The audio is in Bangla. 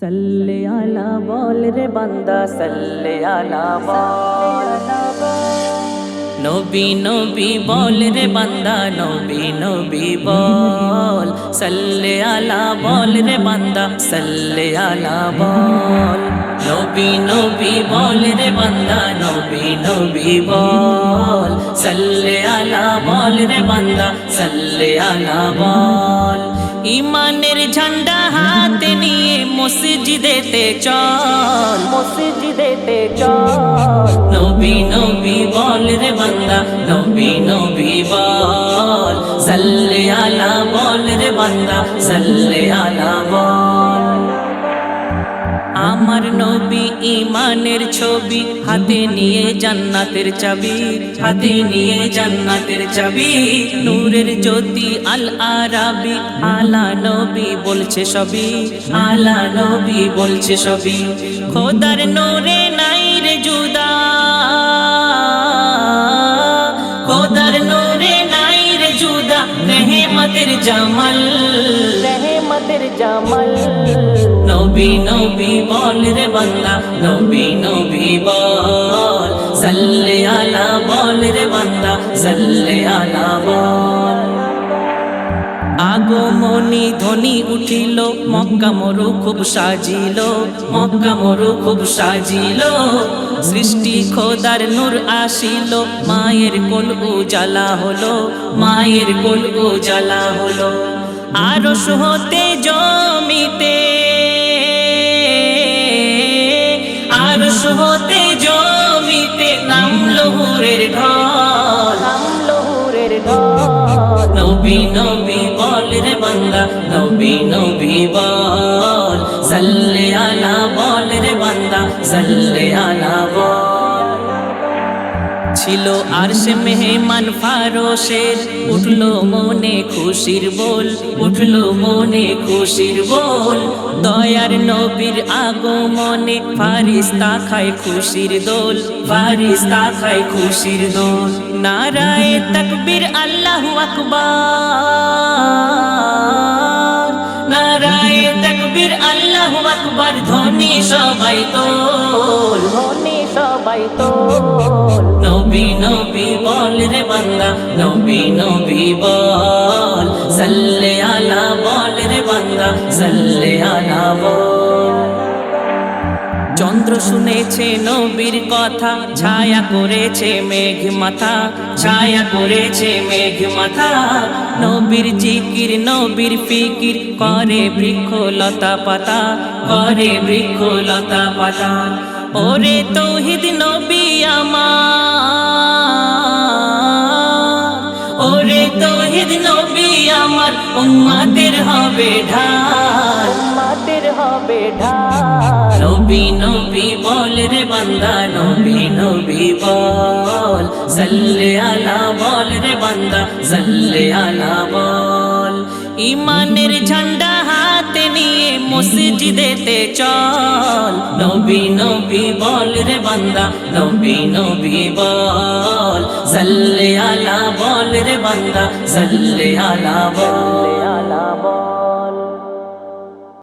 সাল্লে আলা বল রে বান্দা, সাল্লে আলা বল। নবী নবী বল রে বান্দা, নবী নবী বল। সাল্লে আলা বল রে বান্দা, সাল্লে আলা বল। নবী নবী বল রে বান্দা, নবী নবী বল। সাল্লে আলা বল রে বান্দা, সাল্লে আলা বল। ইমানের ঝান্ডা হাতে নিয়ে মসজিদেতে চল। মসজিদেতে চল। নবী নবী বল রে বান্দা নবী নবী বল। সাল্লে আলা বল রে বান্দা সাল্লে আলা বল। আমার নবী ইমানের ছবি, হাতে নিয়ে জান্নাতের চাবি, হাতে নিয়ে জান্নাতের চাবি। নূরের জ্যোতি আল আরাবি, আলা নবী বলছে সবই, আলা নবী বলছে সবই। খোদার নূরে নাই রে জুদা, খোদার নূরে নাই রে জুদা রহমতের জামাল। রহমতের জামাল। নবী নবী বল রে বান্দা, নবী নবী বল। সাল্লে আলা বল রে বান্দা, সাল্লে আলা বল। আগমনি ধ্বনি উঠিল, মক্কা মরু খুব সাজিল, মক্কা মরু খুব সাজিল। সৃষ্টি খোদার নূর আসিল, মায়ের কোল উজালা হলো, মায়ের কোল উজালা হলো। আরও হতে জমিতে আরও হতে জমিতে নামলো হুরের ঢল নামলো হুরের ঢল। নবী নবী বল রে বান্দা, নবী নবী বল। সাল্লে আলা বল রে বান্দা, সাল্লে আলা বল। ছিল আর সে মেহমান ফারসের উঠল মনে খুশির বল, উঠল মনে খুশির বল। দয়ার নবীর আগমনে ফারিস্তা খায় খুশির দোল, ফারিস্তা খায় খুশির দোল। নারায় তকবীর আল্লাহ আকবার। নারায় তকবীর আল্লাহ আকবার, ধ্বনি সবাই তোল। ধ্বনি বল রে বান্দা বল। বল রে বান্দা চন্দ্র শুনেছে নবীর কথা, ছায়া করেছে মেঘ মাথা ছায়া করেছে মেঘ মাথা নবীর জিকির, নবীর ফিকির, করে বৃক্ষ লতা পাতা, করে বৃক্ষ লতা পাতা। ওরে তৌহিদ নবী আমার। ওরে তৌহিদ নবী আমার উম্মাদের হবে ঢাল। উম্মাদের হবে ঢাল। নবী নবী বল রে বান্দা নবী নবী বল। সাল্লে আলা বল রে বান্দা সাল্লে আলা বল। ইমানের ঝান্ডা হাতে নিয়ে মসজিদেতে চল। নবী নবী বল রে বান্দা, নবী নবী বল। সাল্লে আলা বল রে বান্দা, সাল্লে আলা বল। আলা বল